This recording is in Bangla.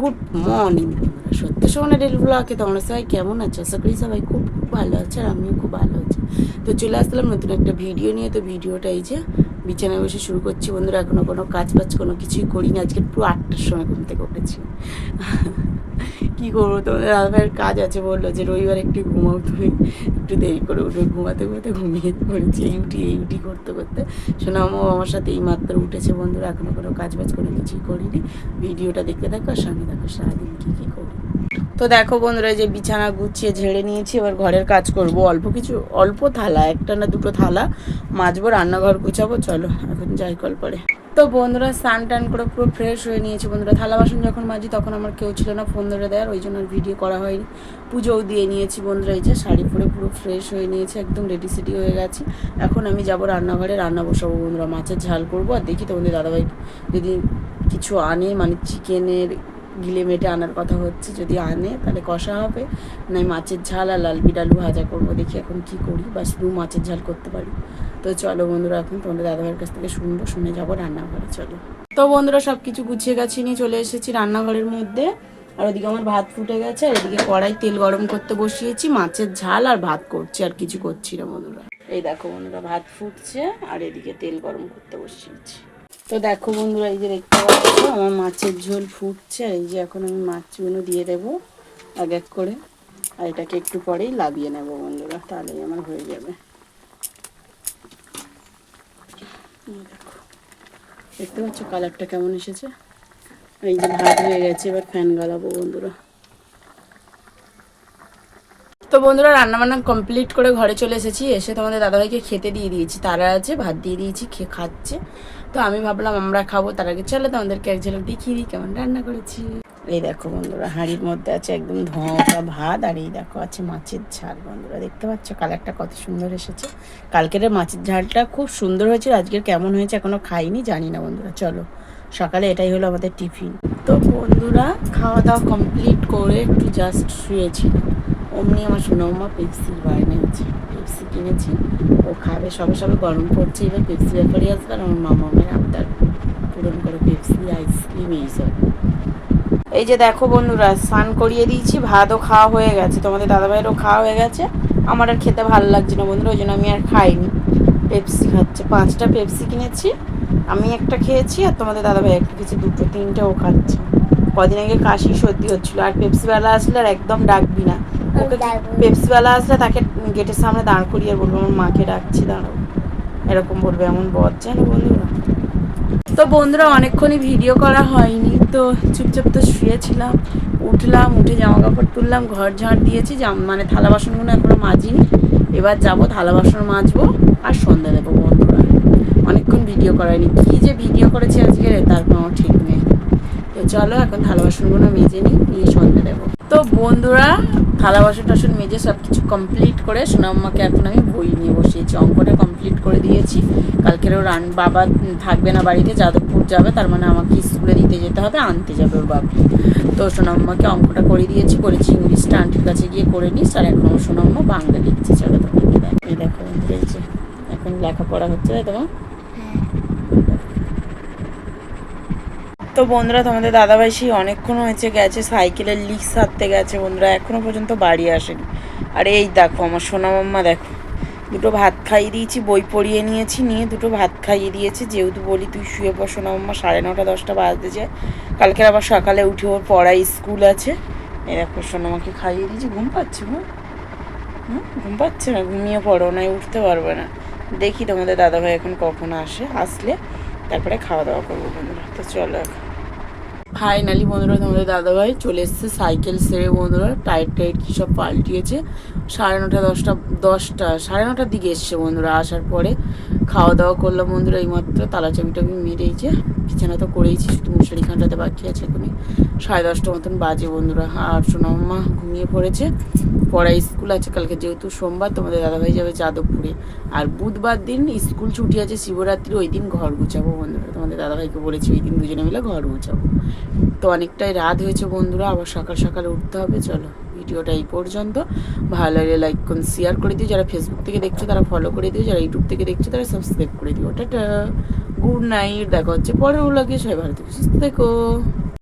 গুড মর্নিং সত্য সোনা রেল ব্লকে তোমরা সবাই কেমন আছো? আশা করি সবাই খুব খুব ভালো আছে আর আমিও খুব ভালো আছি। তো চলে আসলাম নতুন একটা ভিডিও নিয়ে। তো ভিডিওটা এই যে বিছানায় বসে শুরু করছি, বন্ধুরা এখনও কোনো কাজ বাজ কোনো কিছুই করিনি। আজকে পুরো আটটার সময় ঘুম থেকে উঠেছি। কী করব তোমাদের দাদাভাইয়ের কাজ আছে বলল যে, রবিবার একটু ঘুমাও তুমি, একটু দেরি করে উঠবে। ঘুমাতে ঘুমাতে ঘুমিয়ে পড়েছি, এই উঠি এই উঠি করতে করতে। সোনামাও আমার সাথে এই মাত্র উঠেছে বন্ধুরা এখনও কোনো কাজ বাজ কোনো কিছুই করিনি। ভিডিওটা দেখতে থাকো আর সঙ্গে দেখো সারাদিন কী কী করি। তো দেখো বন্ধুরা যে বিছানা গুছিয়ে ঝেড়ে নিয়েছি, এবার ঘরের কাজ করব। অল্প কিছু, অল্প থালা, একটা না দুটো থালা। মাজবো, রান্নাঘর গুছাবো, চলো, এখন যাই কল পরে তো বন্ধুরা, স্নান টান করে পুরো ফ্রেশ হয়ে নিয়েছি বন্ধুরা। থালা বাসন যখন মাজি, তখন আমার কেউ ছিল না ফোন ধরে দেওয়ার, ওই জন্য আর ভিডিও করা হয়নি। পুজোও দিয়ে নিয়েছি বন্ধুরা, এই যে শাড়ি পরে পুরো ফ্রেশ হয়ে নিয়েছি, একদম রেডি সেডি হয়ে গেছি। এখন আমি যাব রান্নাঘরে, রান্না বসাবো বন্ধুরা, মাছের ঝাল করব। আর দেখি তোমাদের দাদাভাই যদি কিছু আনে মানে চিকেনের গিলে মেটে আনার কথা হচ্ছে, যদি আনে তাহলে কষা হবে। নয় মাছের ঝাল আর লাল বিট আলু ভাজা করব, দেখি এখন কি করি। বা শুধু মাছের ঝাল করতে পারি। তো চলো বন্ধুরা, এখন তোমাদের দাদাভাইয়ের কাছ থেকে শুনব, শুনে যাব রান্নাঘরে, চলো। তো বন্ধুরা সব কিছু গুছিয়ে গাছি নিয়ে চলে এসেছি রান্নাঘরের মধ্যে। আর ওদিকে আমার ভাত ফুটে গেছে, আর এদিকে কড়াই তেল গরম করতে বসিয়েছি, মাছের ঝাল আর ভাত করছি, আর কিছু করছি না বন্ধুরা। এই দেখো বন্ধুরা, ভাত ফুটছে, আর এদিকে তেল গরম করতে বসিয়েছি। তো দেখো বন্ধুরা, এই যে দেখতে পাচ্ছ, আমার মাছের ঝোল ফুটছে, এই যে এখন আমি মাছগুলো দিয়ে দেবো এক এক করে। আর এটাকে একটু পরেই লাভিয়ে নেব বন্ধুরা, তাহলেই আমার হয়ে যাবে। দেখো, দেখতে পাচ্ছ কালারটা কেমন এসেছে? এই যে ভাত হয়ে গেছে, এবার ফ্যান গালাবো বন্ধুরা। তো বন্ধুরা, রান্নাবান্না কমপ্লিট করে ঘরে চলে এসেছি। এসে তোমাদের দাদাভাইকে খেতে দিয়ে দিয়েছি। তারা আছে, ভাত দিয়ে দিয়েছি খেয়ে খাচ্ছে। তো আমি ভাবলাম আমরা খাব, তার আগে চলো তোমাদেরকে এক ঝলক দেখিয়ে দিই কেমন রান্না করেছি। এই দেখো বন্ধুরা, হাঁড়ির মধ্যে আছে একদম ধোঁয়া ভাত, আর এই দেখো আছে মাছের ঝাল বন্ধুরা, দেখতে পাচ্ছ কালারটা কত সুন্দর এসেছে। কালকের মাছের ঝালটা খুব সুন্দর হয়েছে, আজকের কেমন হয়েছে এখনও খাইনি, জানি না বন্ধুরা, চলো। সকালে এটাই হলো আমাদের টিফিন। তো বন্ধুরা খাওয়া দাওয়া কমপ্লিট করে একটু জাস্ট শুয়েছিলাম। অমনি আমার সোনামা পেপসির বায়না আছে পেপসি কিনেছি। ও খাবে, সবে সবে গরম পড়ছে। এবার পেপসি ব্যাপারে আসবে আর আমার মামামের আবদার পূরণ করে পেপসি আইসক্রিম এইসব এই যে দেখো বন্ধুরা, স্নান করিয়ে দিয়েছি, ভাতও খাওয়া হয়ে গেছে। তোমাদের দাদাভাইয়েরও খাওয়া হয়ে গেছে। আমার আর খেতে ভালো লাগছে না বন্ধুরা, ওই জন্য আমি আর খাইনি। পেপসি খাচ্ছে। পাঁচটা পেপসি কিনেছি। আমি একটা খেয়েছি আর তোমাদের দাদাভাই একটা খেয়েছি। দুটো, তিনটে ও খাচ্ছে। কদিন আগে কাশি সর্দি হচ্ছিল। আর পেপসিওয়ালা আসলে আর একদম ডাকবি না। ওকে পেপসিওয়ালা আসলে তাকে গেটের সামনে দাঁড় করিয়ে বলব আমার মাকে ডাকছি দাঁড়াও। এরকম বলবে এমন বদ জানো বন্ধুরা তো বন্ধুরা অনেকক্ষণই ভিডিও করা হয়নি তো চুপচাপ তো শুয়েছিলাম। উঠলাম উঠে জামা কাপড় তুললাম ঘর ঝাড় দিয়েছি মানে থালা বাসনগুলো এখনও মাজিনি। এবার যাব থালা বাসন মাজবো আর সন্ধ্যা দেবো বন্ধুরা। অনেকক্ষণ ভিডিও করায়নি কী যে ভিডিও করেছি আজকে তার কোনো ঠিক নেই। তো চলো এখন থালা বাসনগুলো মেজে নিই নিয়ে সন্ধ্যা দেবো। তো বন্ধুরা থালা বাসন টাসন মেজে সব কিছু কমপ্লিট করে সোনাম্মাকে এখন আমি বই নিয়ে বসিয়েছি। অঙ্কটা কমপ্লিট করে দিয়েছি। কালকেরও রান বাবা থাকবে না বাড়িতে, যাদবপুর যাবে, তার মানে আমাকে স্কুলে দিতে যেতে হবে, আনতে যাবে ওর বাবা। তো সোনাম্মাকে অঙ্কটা করে দিয়েছি, করেছি ইংলিশটা আন্টির কাছে গিয়ে করে নিস, আর এখন সোনাম্মা বাংলা লিখছে, চলো তোমাকে দেখ দেখো এখন লেখাপড়া হচ্ছে তোমার তো বন্ধুরা, তোমাদের দাদাভাই সেই অনেকক্ষণ হয়েছে, গেছে, সাইকেলের লিক সারতে গেছে বন্ধুরা, এখনও পর্যন্ত বাড়ি আসেনি। আর এই দেখো, আমার সোনা মাম্মা দেখো, দুটো ভাত খাইয়ে দিয়েছি, বই পড়িয়ে নিয়েছি, নিয়ে দুটো ভাত খাইয়ে দিয়েছি, যেহেতু বলি তুই শুয়ে পড় সোনা মাম্মা, সাড়ে নটা, দশটা বাজতে যায়। কালকে আবার সকালে উঠে ওর পড়াই স্কুল আছে। এই দেখো সোনামাকে খাইয়ে দিয়েছি, ঘুম পাচ্ছে হুম, ঘুম পাচ্ছে না, ঘুমিয়ে পড়ো না উঠতে পারবে না। দেখি তোমাদের দাদাভাই এখন কখন আসে, আসলে তারপরে খাওয়া দাওয়া করব বন্ধুরা। তো চলো ফাইনালি বন্ধুরা তোমাদের দাদাভাই চলে এসছে সাইকেল সেরে বন্ধুরা। টাইট টাইট কী সব পাল্টিয়েছে। সাড়ে নটা, দশটা দশটা, সাড়ে নটার দিকে এসছে বন্ধুরা। আসার পরে খাওয়া দাওয়া করলাম বন্ধুরা এইমাত্র। তালা চাবি টাবি মেরেইছে। বিছানা তো করেইছি, শুধু মশারি খানটাতে বাকি আছে এখনই। সাড়ে দশটা মতন বাজে বন্ধুরা। আর সোনাম্মা ঘুমিয়ে পড়েছে। পড়া স্কুল আছে, কালকে যেহেতু সোমবার, তোমাদের দাদাভাই যাবে যাদবপুরে। আর বুধবার দিন স্কুল ছুটি আছে শিবরাত্রি ওই দিন ঘর গুছাবো বন্ধুরা। তোমাদের দাদাভাইকে বলেছি ওই দিন দুজনে মিলে ঘর গুছাবো। তো অনেকটাই রাত হয়েছে বন্ধুরা, আবার সকাল সকাল উঠতে হবে। চলো, ভিডিওটা এই পর্যন্ত। ভালো লাগলে লাইক করুন শেয়ার করে দিও। যারা ফেসবুক থেকে দেখছ, তারা ফলো করে দিও। যারা ইউটিউব থেকে দেখছ, তারা সাবস্ক্রাইব করে দিও। টাটা! গুড নাইট দেখা হচ্ছে। পরের লাগে সবাই ভালো থেকো সুস্থ থেকো।